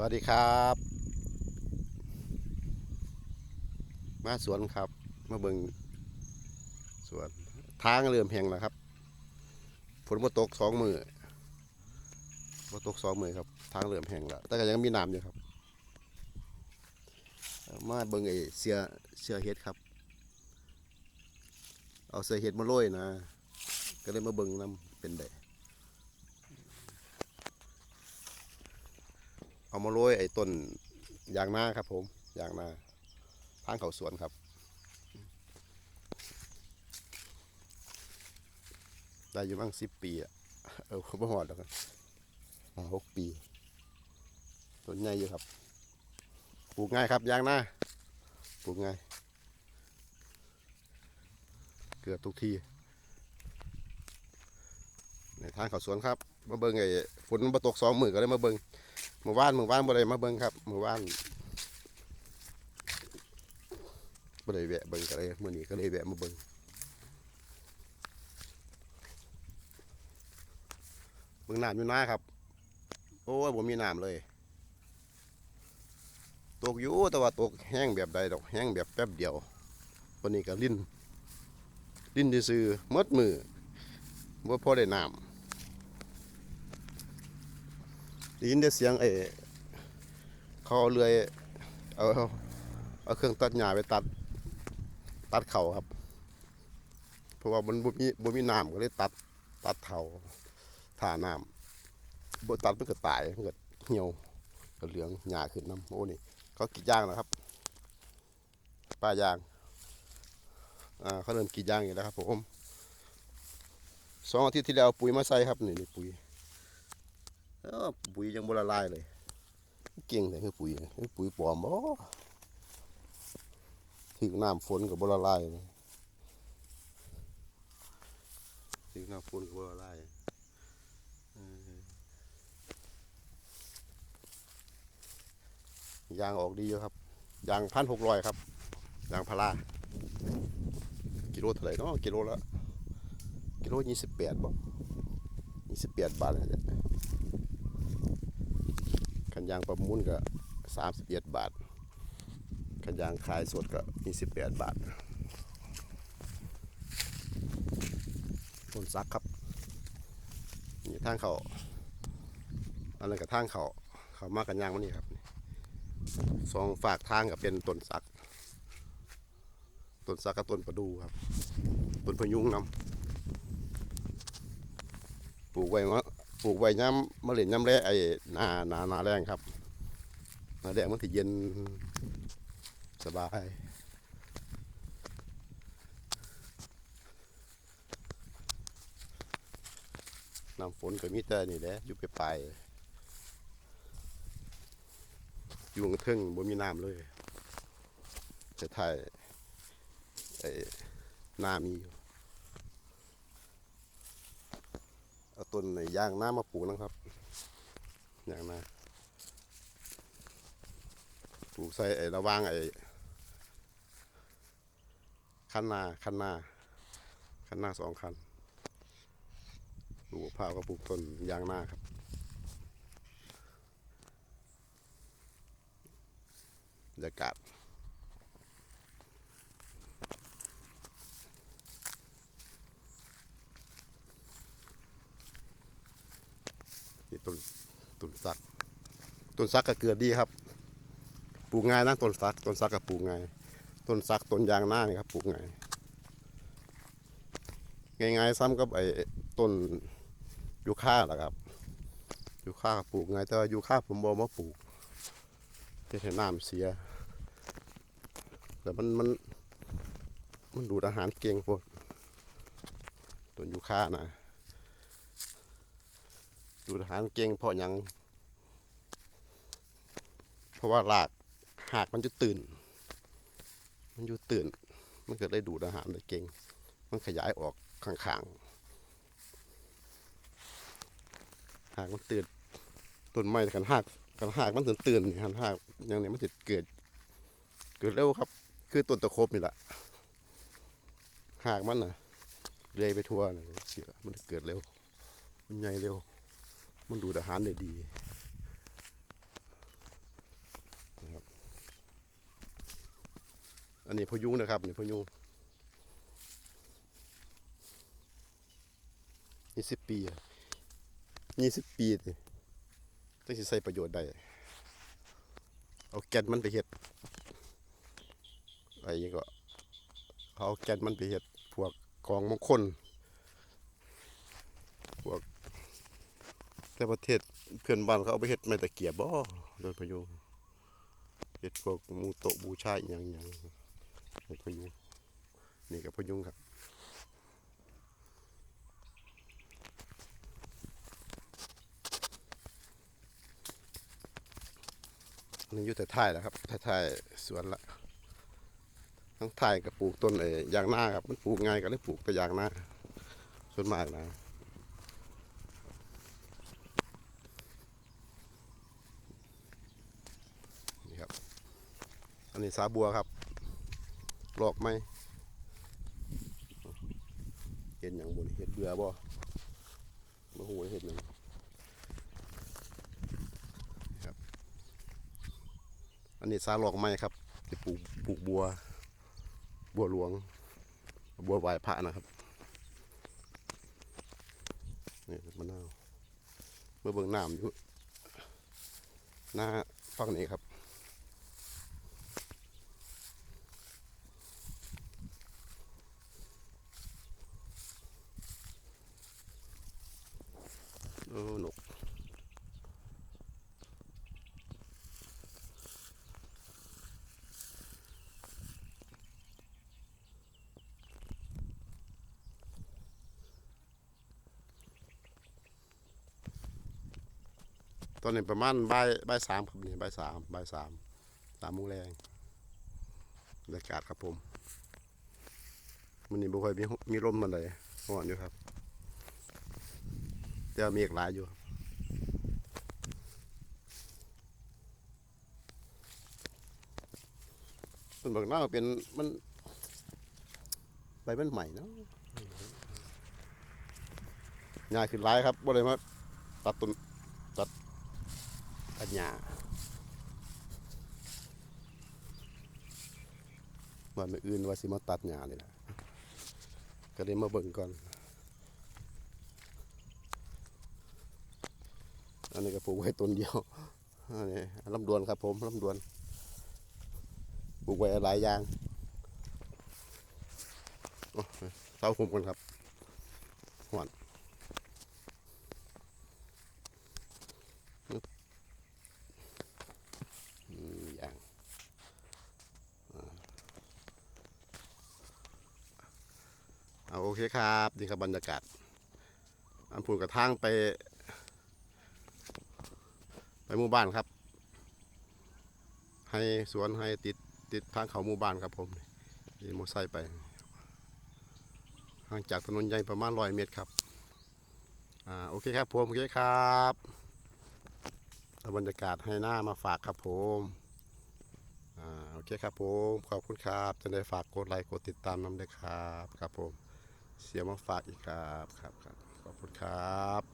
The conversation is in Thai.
วัสดีครับ มาสวนครับ มาเบิงสวนทางเริ่มแห้งแล้วครับฝนมาตกสองมือมาตกสองมือครับ ทางเริ่มแห้งแล้ว แต่ก็ยังมีน้ำอยู่ครับ มาเบิงไอเสือเสือเฮ็ดครับ เอาเสือเฮ็ดมาโรยนะ ก็เลยมาเบิงน้ำเป็นได เอามาโรยไอ้ต้นยางนาครับ ผมยางนาทางเขาสวนครับ ได้อยู่บ้างสิบปีอะเออผมบ่หอดแล้วกันหกปีต้นใหญ่อยู่ครับปลูกง่ายครับยางนาปลูกง่าย เกือบทุกทีในทางเขาสวนครับ มาเบิ่งไอ้ฝนมาตกสองหมือก็เลยมาเบิ่ง หมู่บ้านหมู่บ้านบ่ได้มาเบิ่งครับหมู่บ้านบ่ได้แวะเบิ่งก็เลยเมื้อนี้ก็เลยแวะมาเบิ่งเบิ่งน้ำอยู่น้าครับ โอ้ยบ่มีน้ำเลยตกอยู่แต่ว่าตกแห้งแบบใดดอกแห้งแบบแป๊บเดียววันนี้ก็ลิ้นลิ้นซื่อมดมือบ่พอได้น้ำ ได้ยินแต่เสียงเอเขาเอาเลื่อยเอาเอาเครื่องตัดหญ้าไปตัดตัดเข่าครับ เพราะว่ามันบ่มีบ่มีน้ำก็เลยตัดตัดเขาถ่าน้ำบ่ตัดมันก็ตายมันก็เหี่ยวก็เหลืองหญ้าขึ้นน้ำโอ้นี่เขากีดยางแล้วครับป้ายางอ่าเขาเริ่มกีดยางอยู่แล้วครับผมสองอาทิตย์ที่แล้วเอาปุ๋ยมาใส่ครับนี่นี่ปุ๋ย ปุ๋ยยังบละลายเลย เก่งแต่คือปุ๋ยคือปุ๋ยปลอมบ่ถึงน้ำฝนกับบละลายเลยถึงน้ำฝนกับบละลายเออยางออกดีอยู่ครับยางพันหกร้อยครับยางพารากิโลเท่าไหร่เนาะกิโลละกิโลยี่สิบแปดบ่ยี่สิบแปดบาทเลยขั นยางประมูลก็สามสิบเอ็ดบาทขันยางขายสดก็มีสิบแปดบาทต้นซักครับนี่ทางเขาอันนั้นกับทางเขาเขามากันยางมันนี่ครับสองฝากทางกับเป็นต้นซักต้นซักกับต้นประดูครับต้นพยุงนำปลูกไว้มะ ปลูกไว้ย้ำมะเร็งย้ำแร่ไอ้หนาหนาหนาแรงครับนาแรงมันถือเย็นสบายน้ำฝนก็มีแต่นี่แหละอยู่ไปไปอยู่ข้างเทึ่งบ่มีน้ำเลยจะถ่ายไอ้น้ามีอยู่ เอา ต้นในย่างหน้ามาปลูกนะครับอย่างน้าปลูกใส่ไอ้ระว่างไอ้คันนาคันนาคันนาสองคันปลูกมะพร้าก็ปลูกต้นยางหน้าครับบรรยากาศนี่ต้นต้นสัก ต้นสักก็เกิดดีครับ ปลูกง่ายนะต้นสักต้นสักก็ปลูกง่าย ต้นสักต้นยางหน้านี่ครับปลูกง่ายง่ายๆซ้ำกับไอ้ต้นยูคาแหละครับยูคาปลูกง่ายแต่ว่ายูคาผมบอกมาปลูกเฮ็ดให้น้ำเสียแต่มันมันมันดูดอาหารเก่งพวกต้นยูคานะดูทหารเก่งเพราะยัง ราะว่ารากหากมันจะตื่น มันอยู่ตื่น มันก็เลยดูดอาหารได้เก่ง มันขยายออกข้างๆ หากมันตื่นต้นไม้กันหากกันหากมันตื่นตื่นนี่หันหากอย่างนี้มันจะเกิด เกิดเร็วครับ คือต้นตะครบนี่แหละหากมันนะเลื่อยไปทั่วน่ะเสียมันเกิดเร็ว มันใหญ่เร็ว มันดูดอาหารได้ดี อันนี้พยุงนะครับนี่พยุงยี่สิบปียี่สิบปีนี่จังใส่ประโยชน์ได้ เอาแกนมันไปเฮ็ดอะไรอย่างก็เอาแกนมันไปเฮ็ดพวกของมงคลพวกแต่ประเทศเพื่อนบ้านเขาเอาไปเฮ็ดไม้ตะเกียบบ่โดยพะยุงเฮ็ดพวกมูโตบูชาอย่างอย่าง พยุงนี่กับพยุงครับนนี้อยู่แต่ท้ายแล้วครับท้ายสวนละทั้งท้ายกับปลูกต้นไอ้ยางนาครับ มันปลูกง่ายก็เลยปลูกแต่ยางนาส่วนมากนะนี่ครับ อันนี้สาบัวครับ หลอกไหมเห็นอย่างบนเห็ดเบื่อบ่มาหูว่าเห็ดหยังอันนี้ซาหลอกไหมครับที่ปลูกปลูกบัว บัวหลวง บัวไหวพระนะครับนี่มะนาวเมื่อเบิ่งน้ำอยู่หน้าฝั่งนี้ครับ ตอนนี้ประมาณบ่ายบ่ายสามครับนี่ใบสามใบสามสามมงแรงบรรยากาศครับผมมันนี้บ่ค่อยมีมีลมมันเลยห่อนอยู่ครับแต่มีอีกหลายอยู่ครับต้นบักนาเป็นมันใบมันใหม่เนาะง่ายขึ้นหลายครับบ่เลยมาตัดต้นัญญาวันมื้ออื่นว่าสิมาตัดหญ้านี่นะก็เลยมาเบิ่งก่อน อันนี้ก็ปลูกไว้ต้นเดียว อันนี้ลำดวนครับผมลำดวน ปลูกไว้หลายอย่างโอ้ยเสาคุมกันครับหวาน อืมอย่างอ่า เอาโอเคครับนี่ครับบรรยากาศอันพูนกระทางไป ไปหมู่บ้านครับ ให้สวนให้ติดติดทางเขาหมู่บ้านครับผมนี่มอไซค์ไปห่างจากถนนใหญ่ประมาณร้อยเมตรครับอ่าโอเคครับผมโอเคครับบรรยากาศให้หน้ามาฝากครับผมอ่าโอเคครับผมขอบคุณครับจะได้ฝากกดไลค์กดติดตามน้ำด้วยครับครับผม เสียมาฝากอีกครับครับครับขอบคุณครับ